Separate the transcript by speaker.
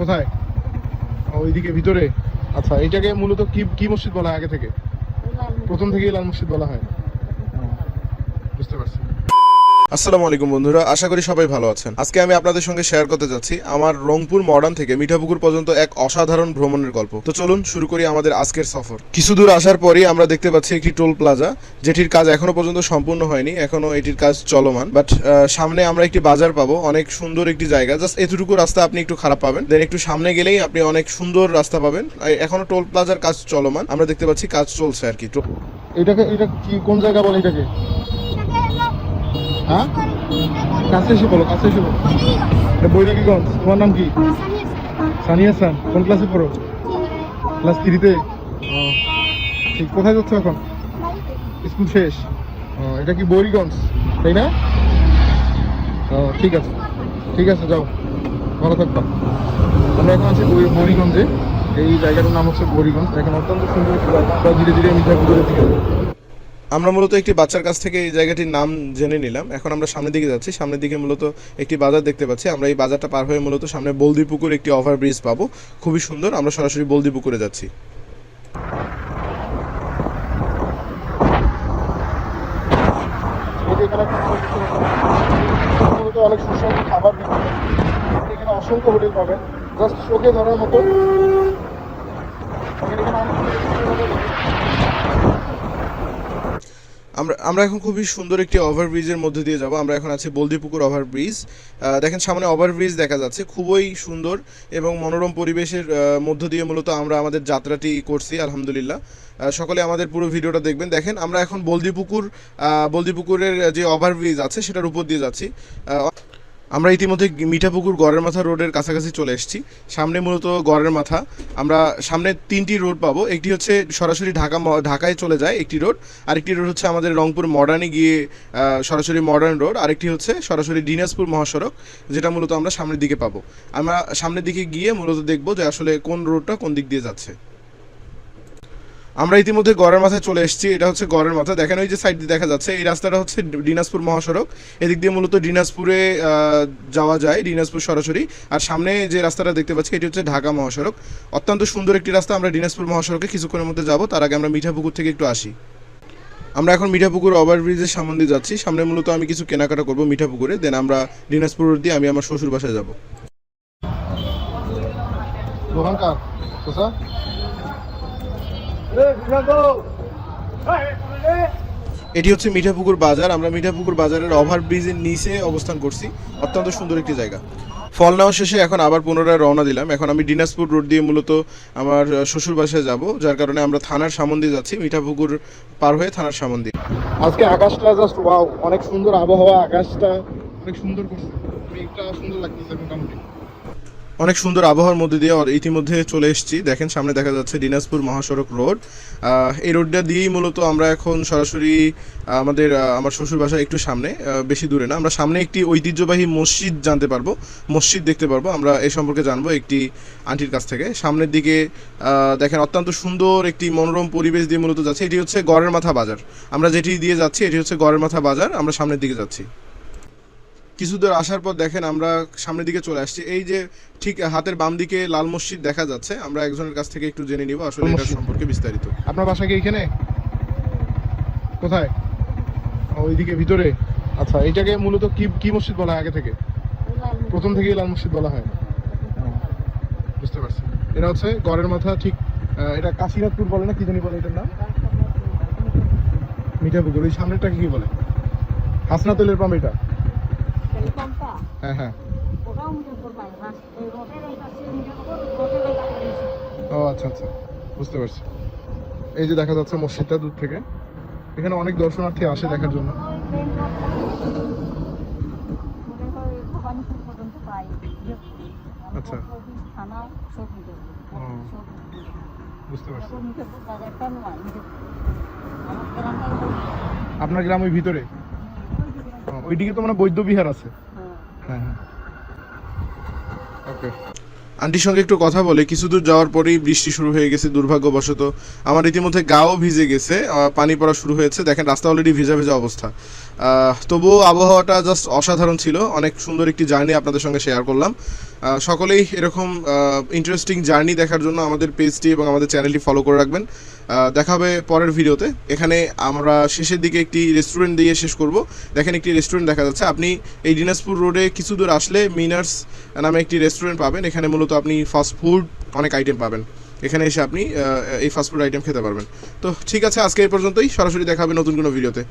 Speaker 1: কোথায়? ও, ওইদিকে ভিতরে? আচ্ছা এটাকে মূলত কি কি মসজিদ বলা হয় আগে থেকে? প্রথম থেকেই লাল মসজিদ বলা হয়। বুঝতে পারছি।
Speaker 2: আসসালামু আলাইকুম বন্ধুরা, আশা করি সবাই ভালো আছেন। আজকে আমি আপনাদের সঙ্গে শেয়ার করতে যাচ্ছি আমার রংপুর মডার্ন থেকে মিঠাপুকুর পর্যন্ত এক অসাধারণ ভ্রমণের গল্প। তো চলুন শুরু করি আমাদের আজকের সফর। কিছু দূর আসার পরই আমরা দেখতে পাচ্ছি একটি টোল প্লাজা, যেটির কাজ এখনও পর্যন্ত সম্পূর্ণ হয়নি, এখনও এটির কাজ চলমান। বাট সামনে আমরা একটি বাজার পাবো, অনেক সুন্দর একটি জায়গা। জাস্ট এতটুকু রাস্তা আপনি একটু খারাপ পাবেন। দেন একটু সামনে গেলেই আপনি অনেক সুন্দর রাস্তা পাবেন। এখনও টোল প্লাজার কাজ চলমান। আমরা দেখতে পাচ্ছি কাজ চলছে আর কি।
Speaker 1: এটাকে, এটা কি, কোন জায়গা বলে এটাকে? হ্যাঁ? কাছে এসে বলো, কাছে এসে বলো। এটা বৈরাগীগঞ্জ তোমার নাম কি? সানিয়া সান কোন ক্লাসে পড়ো? ক্লাস থ্রিতে ঠিক, কোথায় যাচ্ছ এখন? স্কুল শেষ? এটা কি বৈরীগঞ্জ তাই না? ঠিক আছে। ঠিক আছে, যাও। ভালো থাকবা। আমরা এখন আছি বৈরীগঞ্জে এই জায়গাটার নাম হচ্ছে বৈরীগঞ্জ এখন অত্যন্ত সুন্দর আমরা ধীরে ধীরে মিঠাপুকুরের দিকে।
Speaker 2: আমরা মূলত একটি বাচ্চার কাছ থেকে এই জায়গাটির নাম জেনে নিলাম। এখন আমরা সামনের দিকে যাচ্ছি। সামনের দিকে মূলত একটি বাজার দেখতে পাচ্ছি। আমরা এই বাজারটা পার হয়ে মূলত সামনে বলদিপুকুর একটি ওভার ব্রিজ পাবো। খুবই সুন্দর। আমরা সরাসরি বলদিপুকুরে যাচ্ছি।
Speaker 1: অসংখ্য হোটেল পাবেন।
Speaker 2: আমরা আমরা এখন খুবই সুন্দর একটি ওভারব্রিজের মধ্যে দিয়ে যাব। আমরা এখন আছি বলদিপুকুর ওভারব্রিজ দেখেন সামনে ওভারব্রিজ দেখা যাচ্ছে। খুবই সুন্দর এবং মনোরম পরিবেশের মধ্য দিয়ে মূলত আমরা আমাদের যাত্রাটি করছি, আলহামদুলিল্লাহ। সকলে আমাদের পুরো ভিডিওটা দেখবেন। দেখেন, আমরা এখন বলদিপুকুর বলদিপুকুরের যে ওভারব্রিজ আছে, সেটার উপর দিয়ে যাচ্ছি। আমরা ইতিমধ্যে মিঠাপুকুর গড়ের মাথা রোডের কাছাকাছি চলে এসেছি। সামনে মূলত গড়ের মাথা। আমরা সামনে তিনটি রোড পাবো। একটি হচ্ছে সরাসরি ঢাকা ঢাকায় চলে যায় একটি রোড। আরেকটি রোড হচ্ছে আমাদের রংপুর মডার্নে গিয়ে সরাসরি মডার্ন রোড। আরেকটি হচ্ছে সরাসরি দিনাজপুর মহাসড়ক, যেটা মূলত আমরা সামনের দিকে পাবো। আমরা সামনের দিকে গিয়ে মূলত দেখব যে আসলে কোন রোডটা কোন দিক দিয়ে যাচ্ছে। আমরা ইতিমধ্যে গড়ের মাথায় চলে এসেছি, এটা হচ্ছে গড়ের মাথা। দেখেন ওই যে সাইড দিয়ে দেখা যাচ্ছে, এই রাস্তাটা হচ্ছে দিনাজপুর মহাসড়ক। এদিক দিয়ে মূলত দিনাজপুরে যাওয়া যায়, দিনাজপুর সরাসরি। আর সামনে যে রাস্তাটা দেখতে পাচ্ছি, এটি হচ্ছে ঢাকা মহাসড়ক। অত্যন্ত সুন্দর একটি রাস্তা, আমরা দিনাজপুর মহাসড়কে কিছুক্ষণের মধ্যে যাব, তার আগে আমরা মিঠাপুকুর থেকে একটু আসি। আমরা এখন মিঠাপুকুর ওভার ব্রিজের সামনে দিয়ে যাচ্ছি, সামনে মূলত আমি কিছু কেনাকাটা করব মিঠাপুকুরে, দেন আমরা দিনাজপুর দিয়ে আমি আমার শ্বশুর বাসায় যাব। এটি হচ্ছে মিঠাপুকুর বাজার। আমরা মিঠাপুকুর বাজারের ওভার ব্রিজের নিচে অবস্থান করছি। অত্যন্ত সুন্দর একটি জায়গা। ফল নেওয়া শেষে এখন আবার পুনরায় রওনা দিলাম। এখন আমি দিনাজপুর রোড দিয়ে মূলত আমার শ্বশুর বাসায় যাব, যার কারণে আমরা থানার সামন দিয়ে যাচ্ছি, মিঠাপুকুর পার হয়ে থানার সামন দিয়ে।
Speaker 1: আজকে আকাশটা জাস্ট ওয়াও অনেক সুন্দর আবহাওয়া, আকাশটা অনেক সুন্দর করছে। সুন্দর লাগতেছে মোটামুটি।
Speaker 2: অনেক সুন্দর আবহাওয়ার মধ্যে দিয়ে ইতিমধ্যে চলে এসেছি। দেখেন, সামনে দেখা যাচ্ছে দিনাজপুর মহাসড়ক রোড। এই রোডটা দিয়েই মূলত আমরা এখন সরাসরি আমাদের আমার শ্বশুর বাসা একটু সামনে বেশি দূরে না। আমরা সামনে একটি ঐতিহ্যবাহী মসজিদ জানতে পারব, মসজিদ দেখতে পারব। আমরা এই সম্পর্কে জানব একটি আন্টির কাছ থেকে। সামনের দিকে দেখেন, অত্যন্ত সুন্দর একটি মনোরম পরিবেশ দিয়ে মূলত যাচ্ছে। এটি হচ্ছে গড়ের মাথা বাজার। আমরা যেটি দিয়ে যাচ্ছি, এটি হচ্ছে গড়ের মাথা বাজার। আমরা সামনের দিকে যাচ্ছি। কিছু দূর আসার পর দেখেন আমরা সামনের দিকে চলে আসছি। এই যে ঠিক হাতের বাম দিকে লাল মসজিদ দেখা যাচ্ছে আমরা একজনের কাছ থেকে একটু জেনে নিব আসলে এটা সম্পর্কে বিস্তারিত।
Speaker 1: আপনার বাসা কি এখানে? কোথায়? ওইদিকে ভিতরে? আচ্ছা এটাকে মূলত কি কি মসজিদ বলা হয় আগে থেকে? প্রথম থেকেই লাল মসজিদ বলা হয়। বুঝতে পারছি। এটা হচ্ছে গড়ের মাথা ঠিক এটা কাশীনাথপুর বলে না কি জানি বলে এটার নাম? মিঠাপুকুর ওই সামনেরটাকে কি বলে? হাসনা তেলের পাম্প এটা। হ্যাঁ হ্যাঁ। ও আচ্ছা আচ্ছা। বুঝতে পারছি। এই যে দেখা যাচ্ছে মসজিদটা দূর থেকে। এখানে অনেক দর্শনার্থী আসে দেখার জন্য। আচ্ছা। বুঝতে পারছি। আপনার গ্রাম ওই ভিতরে? ওইদিকে তো মানে বৈদ্য বিহার আছে। হ্যাঁ হ্যাঁ। ওকে।
Speaker 2: আন্টির সঙ্গে একটু কথা বলে, কিছু দূর যাওয়ার পরেই বৃষ্টি শুরু হয়ে গেছে, দুর্ভাগ্যবশত। আমার ইতিমধ্যে গাও ভিজে গেছে পানি পড়া শুরু হয়েছে, দেখেন রাস্তা অলরেডি ভিজা ভিজা অবস্থা। তবুও আবহাওয়াটা জাস্ট অসাধারণ ছিল, অনেক সুন্দর একটি জার্নি আপনাদের সঙ্গে শেয়ার করলাম। সকলেই এরকম ইন্টারেস্টিং জার্নি দেখার জন্য আমাদের পেজটি এবং আমাদের চ্যানেলটি ফলো করে রাখবেন। দেখা হবে পরের ভিডিওতে এখানে আমরা শেষের দিকে একটি রেস্টুরেন্ট দিয়ে শেষ করব। দেখেন একটি রেস্টুরেন্ট দেখা যাচ্ছে। আপনি এই দিনাজপুর রোডে কিছু দূর আসলে মিনার্স নামে একটি রেস্টুরেন্ট পাবেন। এখানে মূলত আপনি ফাস্ট ফুড অনেক আইটেম পাবেন। এখানে এসে আপনি এই ফাস্ট ফুড আইটেম খেতে পারবেন। তো ঠিক আছে, আজকে এই পর্যন্তই। সরাসরি দেখা হবে নতুন কোনো ভিডিওতে